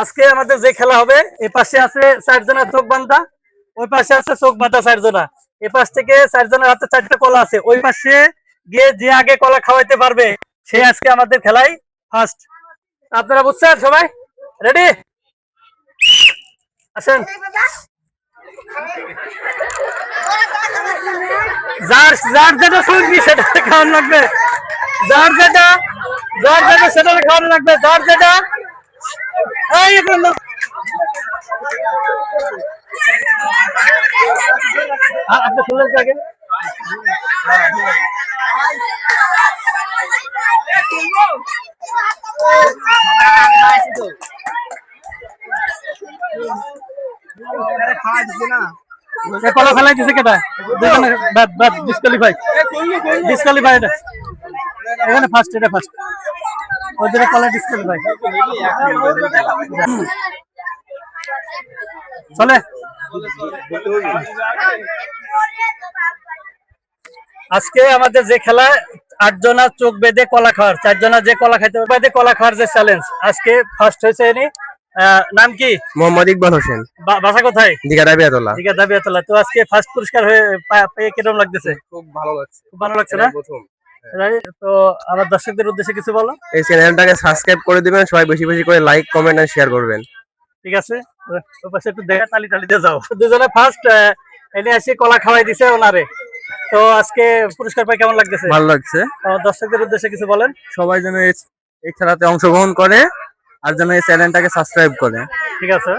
আজকে আমাদের যে খেলা হবে এই পাশে আছে চোখ বান্ধা, ওই পাশে আছে চোখ চারজনা। এই পাশ থেকে চারজনের হাতে চারটা কলা আছে, ওই পাশে গিয়ে যে আগে কলা খাওয়াইতে পারবে, সে আজকে আমাদের ফার্স্ট আপনারা বুঝছেন সবাই? রেডি আসেন। যার যার যেটা শুনবি, সেটা খাওয়ানো লাগবে। যার যেটা যার যেটা, সেটা খাওয়ানো লাগবে। যার যেটা এই একটু না। আ- আপনি শুনলেন কি আগে এ কলা ফেলাই দিছে কেটা দুজনে বাদ বাদ ডিসকোয়ালিফাই ডিসকোয়ালিফাই এটা এখানে ফার্স্ট এটা ফার্স্ট ওই দুটো কলা ডিসকোয়ালিফাই চলে। আজকে আমাদের যে খেলা আটজনা চোখ বেঁধে কলা খাওয়ার চারজনা যে কলা খাইতে পারবে, বেঁধে কলা খাওয়ার যে চ্যালেঞ্জ আজকে ফার্স্ট হয়েছে ইনি আহ, নাম কি? মোহাম্মদ ইকবাল হোসেন। বাসা কোথায়? দিঘা ঠিক আছে দাবিয়াতলা তো আজকে ফার্স্ট পুরস্কার হয়ে পেয়ে কীরকম লাগতেছে? খুব ভালো লাগছে। খুব ভালো লাগছে না? তো আমার দর্শকদের উদ্দেশ্যে কিছু বলো। এই চ্যানেলটাকে সাবস্ক্রাইব করে দিবেন সবাই বেশি বেশি করে লাইক কমেন্ট আর শেয়ার করবেন। ঠিক আছে? পাশে একটু দেখা তালি টালি দিয়ে যাও। দুজনে ফার্স্ট এনে এসে কলা খাওয়াই দিছে ওনারে। তো আজকে পুরস্কার পাই কেমন লাগতেছে? ভালো লাগছে। দর্শকদের উদ্দেশ্যে কিছু বলেন। সবাই যেন এই- খেলাতে অংশগ্রহণ করে আর যেন এই চ্যানেলটাকে সাবস্ক্রাইব করে। ঠিক আছে।